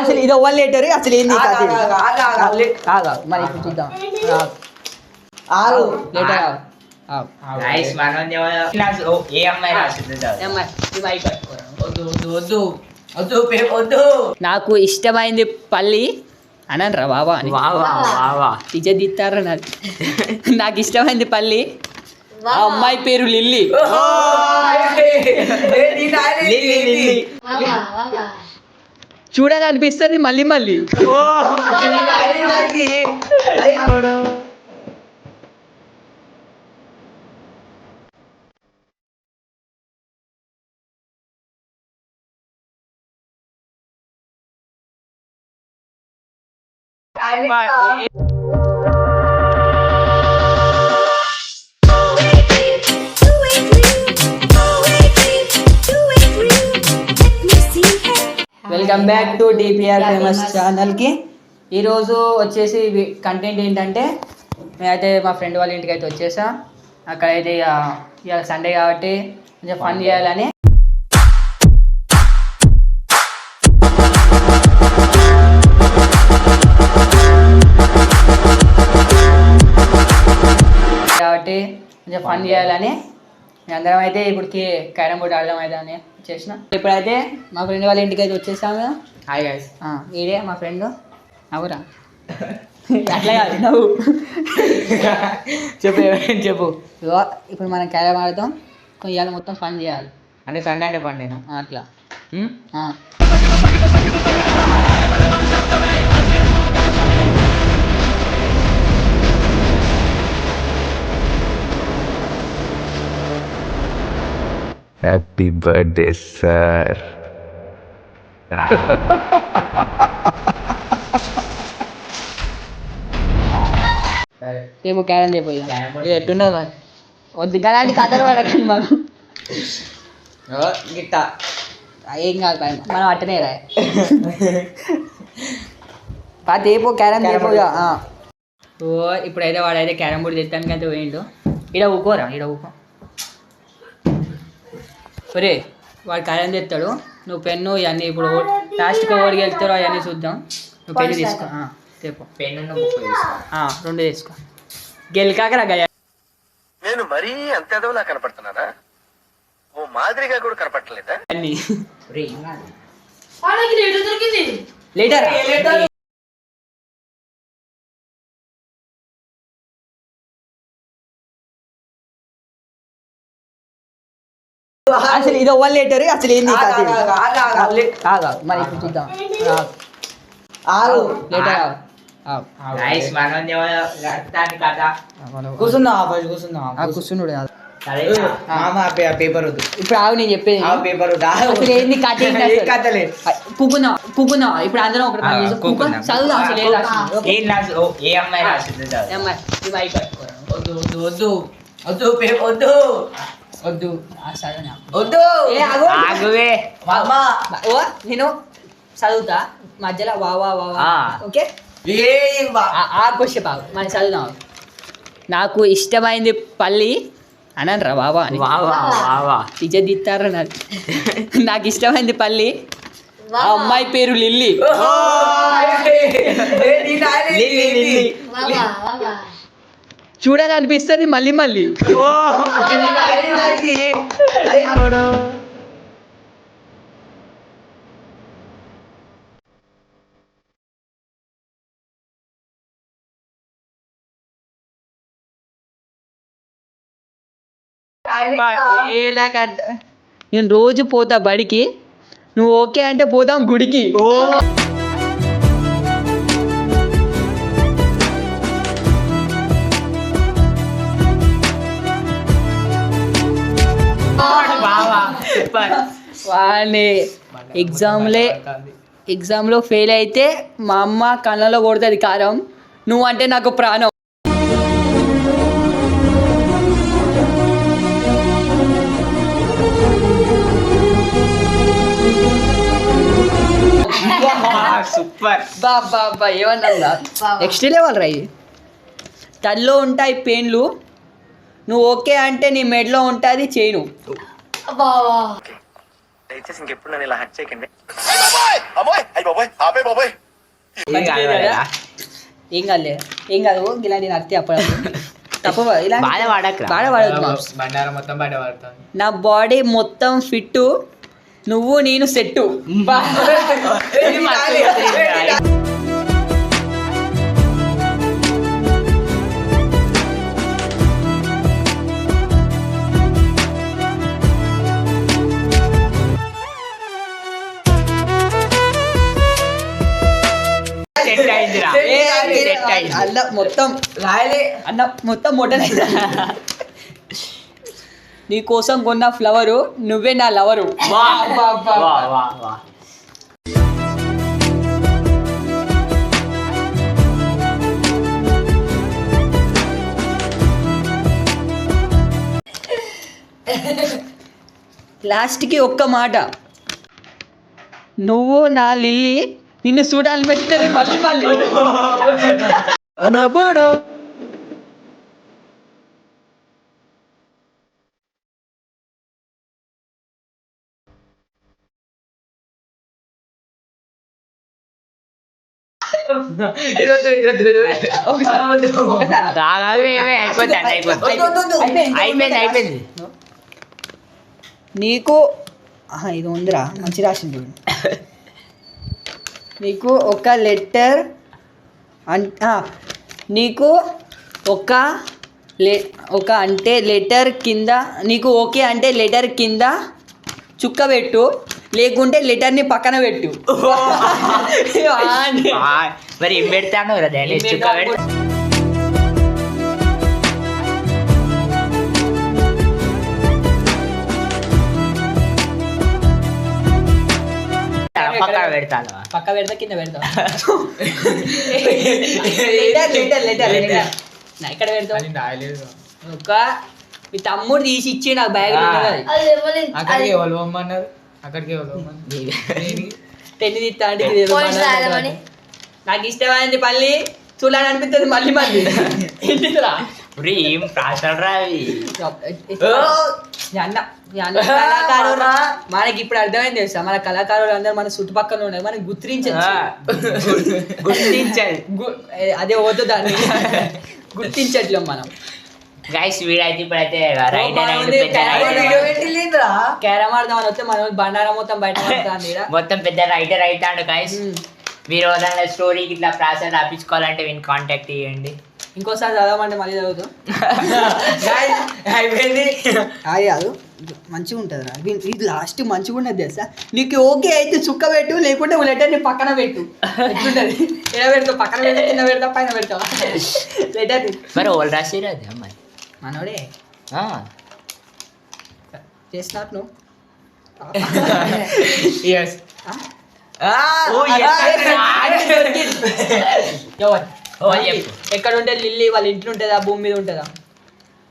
అసలు ఇది over letter? అసలు ఏంది ఆగు. మరి ఇప్పుడు చూద్దాం. ఆగు. లెటర్ నాకు ఇష్టమైంది పల్లి. అనరా బాబా అని. వావా వావా ఇజ్జత్ ఇస్తారా నాకు? నాకు ఇష్టమైంది పల్లి. ఆ అమ్మాయి పేరు? లిల్లీ. చూడాలనిపిస్తుంది మళ్ళీ మళ్ళీ. నీ welcome back to DPR famous ఛానల్కి ఈరోజు వచ్చేసి కంటెంట్ ఏంటంటే మేమైతే మా ఫ్రెండ్ వాళ్ళ ఇంటికి అయితే వచ్చేసాం. అక్కడైతే ఇక ఇవాళ సండే కాబట్టి కొంచెం ఫన్ చేయాలని. కాబట్టి కొంచెం ఫన్ చేయాలని. అందరం అయితే ఇప్పుడు క్యారమ్ బోర్డ్ ఆడదాం అయితే అని చేసిన. ఇప్పుడైతే మా ఫ్రెండ్ వాళ్ళ ఇంటికి అయితే వచ్చేసాము హాయ్ గైస్ వీడే మా ఫ్రెండ్. అవురా అట్లా కాదు నువ్వు. చెప్పు చెప్పు. ఇప్పుడు మనం క్యారమ్ ఆడతాం. కొంచెం ఇవాళ మొత్తం ఫన్ చేయాలి. అంటే సండే అంటే పండేనా ఆ, అట్లా. Happy birthday sir board. ఇది ఎట్టున్నది మరి? వద్దు అలాంటి కథలు పడకండి మాకు. ఓ, గిట్టా. ఏం కాదు పైన. మనం అట్టనే రా పా తేపో క్యారమ్. ఓ ఇప్పుడైతే వాడైతే క్యారమ్ బోర్డు తెస్తానికి అయితే పోయిండు. ఈడ ఊకోరా ఈడ ఊకో. ఒరే వాడు క్యారమ్ తెస్తాడు. నువ్వు పెన్ను ఇవన్నీ ఇప్పుడు లాస్ట్కి ఓడికి వెళ్తారో అవన్నీ చూద్దాం. నువ్వు పెన్ను తీసుకో. ఆ, తేపో పెన్ను బుక్ తీసుకో ఆ, రెండు తీసుకో. గెలికాకరా గయ నేను మరీ అంత ఎదవలా కనపడుతున్నానా? ఓ మాదిరిగా కూడా కనపడలేదా అన్ని. లేటర్? అసలు ఇది ఓవర్ లెటర్ అసలు ఏంది ఆగు, మరి ఇప్పుడు చూద్దాం ఆగు లేటర్ ఆగు. ఆగు. గైస్ మనం దాని కథ కూర్చుందాం ఫస్ట్ కూర్చుందాం ఆ కూర్చున్నాడు కాదు సరే మామ ఆ పే- ఆ పేపర్ వద్దు ఇప్పుడు ఆగు నేను చెప్పేది ఆ పేపర్ వద్దు ఆగు. అసలు ఏంది కథ ఏంది ఏ అసలు? కథలే కూకున్నాం కూకున్నాం ఇప్పుడు అందరం ఒకటి పని ఆ, చేద్దాం. కూకున్నాం. కూకున్నాం. చదువుదాం అసలు ఏం రాసింది. ఓకే. ఏం రాసి ఓ ఏ అమ్మాయి రాసింది చదువు. ఏమ్మా, ఈ మైక్ పట్టుకోరా. వద్దు వద్దు వద్దు వద్దు పే- వద్దు వద్దు. వద్దు. ఆగువే. నేను చదువుతా. మధ్యలో వా వా వా వా. ఆ. ఓకే? ఆ- క్వశ్చన్ బాగు. మనం చదువుదాం. నాకు ఇష్టమైంది పల్లి. అనరా బాబా అని. వావా వావా ఇజ్జత్ ఇస్తారా నాకు నాకు ఇష్టమైంది పల్లి. ఆ అమ్మాయి పేరు లిల్లీ? లిల్లీ. చూడాలనిపిస్తుంది మళ్ళీ మళ్ళీ. నేను రోజు పోతా బడికి. నువ్వు ఓకే అంటే పోదాం గుడికి. వావా వాడిని ఎగ్జామ్లే ఎగ్జామ్లో ఫెయిల్ అయితే మా అమ్మ కళ్ళలో కొడుతుంది కారం. నువ్వంటే నాకు ప్రాణం. సూపర్. బా బా బా ఏమన్నా నెక్స్ట్ లెవెల్ రా ఇది. తల్లో ఉంటాయి పెయిన్లు నువ్వు ఓకే అంటే నీ మెడలో ఉంటుంది దయచేసి ఇంకెప్పుడు నన్ను ఇలా హట్ చేయకండి. బాబాయ్! అమ్మోయ్! అయ్యి బాబాయ్! ఆపే బాబాయ్! ఇది కనబడదా? ఏం కాదులే. ఏం కాదు ఇలాంటి నత్తి అప్పుడు తప్పు ఇలా బాధ పడకురా. బాధ పడదు మామ్స్. బండారం మొత్తం బయట పడుతుంది నా బాడీ మొత్తం ఫిట్ నువ్వు నేను సెట్టు. సెట్ అయింది అల్ల మొత్తం రాయలే. అన్న మొత్తం మొట్టనైంది నీ కోసం కొన్న ఫ్లవరు నువ్వే నా లవరు వా వా వా వా. లాస్ట్కి ఒక్క మాట. నువ్వు నా లిల్లీ నిన్ను చూడాలని అయిపోతుంది అయిపోయింది అయిపోయింది. నీకు ఇది ఉందిరా. మంచి రాసింది. నీకు ఒక లెటర్ అన్ ఆ, నీకు ఒక లే ఒక అంటే లెటర్ కింద నీకు ఓకే అంటే లెటర్ కింద చుక్క పెట్టు లేకుంటే లెటర్ని పక్కన పెట్టు. మరి ఏం పెడతాను దాన్ని చుక్క పెడతా పక్కన పెడతాను పక్క పెడతా కింద పెడతా అని రాయలేదు ఒక మీ తమ్ముడు తీసి ఇచ్చి నాకు బ్యాగ్ అక్కడికి ఎవరు అక్కడికి అంటే బండారం రాయమని. నాకు ఇష్టమైంది పల్లి చూడాలని అనిపిస్తుంది మళ్ళీ. మళ్ళీ ఏం ప్రాసలు రా అవి కళాకారులు మనకి ఇప్పుడు అర్థమైంది తెలుసా? మన కళాకారులు అందరూ మన చుట్టుపక్కల ఉన్నారు. మనకి గుర్తించచ్చు గుర్తించాలి అదే వద్దు దాన్ని. గుర్తించట్లేం మనం. గైస్ వీడైతే ఇప్పుడైతే రైట్ క్యారమ్ రైటర్ క్యారమ్ ఆడదామని వస్తే మన బండారం మొత్తం బయట. మొత్తం పెద్ద రైటర్ అవుతాడు గైస్. మీరు ఏదైనా స్టోరీకి ఇట్లా ప్రాసెస్ రాపించుకోవాలంటే వీని కాంటాక్ట్ చేయండి. ఇంకోసారి చదవమంటే మళ్ళీ చదువుతాం. అయిపోయింది. అది కాదు మంచిగా ఉంటుంది రా. ఇది ఇది లాస్ట్ మంచిగా ఉన్నది తెలుసా? నీకు ఓకే అయితే చుక్క పెట్టు లేకుంటే ఓ లెటర్ని పక్కన పెట్టు. ఎట్లుంటది? ఎలా పెడతావు? పక్కన పెడతా కింద పెడతా పైన పెడతావా? లెటర్ మరి ఓల్ రాసిరు అది అమ్మాయి మనోడే. ఆ. చేసినట్టు నువ్వు. ఎవరు? ఎక్కడ ఉంటుంది లిల్లీ వాళ్ళ ఇంట్లో ఉంటుందా? భూమి మీద ఉంటుందా?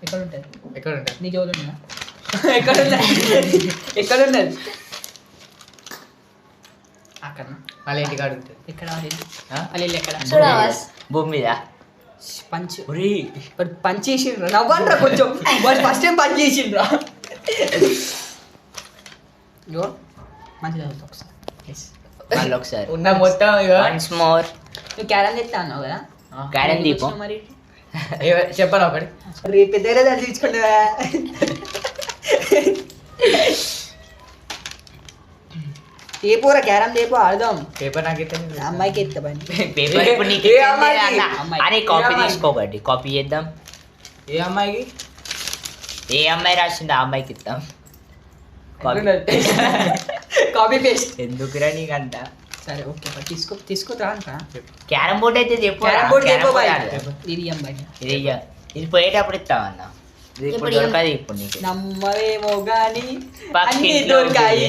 ఎక్కడ ఉంటుంది ఎక్కడ ఉంటారు నీకు ఎవరు ఉన్నా ఎక్కడ ఉన్నది ఎక్కడ ఉన్నది అక్కడ వాళ్ళ ఇంటికాడ ఉంటుంది. ఎక్కడ వాళ్ళ ఇల్లు? వాళ్ళ ఎక్కడ? భూమి మీద. పంచ్. ఒరే వాడు పంచ్ చేసిండ్రా నవ్వండ్రా కొంచెం. వాడు ఫస్ట్ టైం పంచ్ చేసిండ్రా ఇగో. మంచిగా చదువుతా ఒకసారి. మళ్ళీ ఒకసారి ఉన్న మొత్తం వన్స్ మోర్ నువ్వు క్యారమ్ తెస్తా అన్నావు కదా? క్యారెన్ దీపం చెప్పరా ఒకటి? రేపు పెద్దగా చదివించుకుంటా తేపోరా క్యారమ్ తేపో ఆడదాం. పేపర్ నాకు ఇస్తే అమ్మాయికి ఎత్తా పని పేపర్ ఇప్పుడు నీకు. అరే కాపీ? తీసుకోకండి కాపీ చేద్దాం. ఏ అమ్మాయికి? ఏ అమ్మాయి రాసిందో ఆ అమ్మాయికి ఇద్దాం. కాపీ పేస్ట్ ఎందుకురా నీకంత? సరే ఓకే బా, తీసుకో తీసుకురా అంట క్యారమ్ బోర్డ్ అయితే చెప్పు క్యారమ్ బోర్డ్ బోర్డ్ బాయ్. ఇది అమ్మాయి ఇది ఇయ్య. ఇది పోయేటప్పుడు ఇస్తామన్నా ఇది ఇప్పుడు ఇయ్యం. దొరకదు ఇప్పుడు నీకు నమ్మవేమో అన్ని దొరికాయి.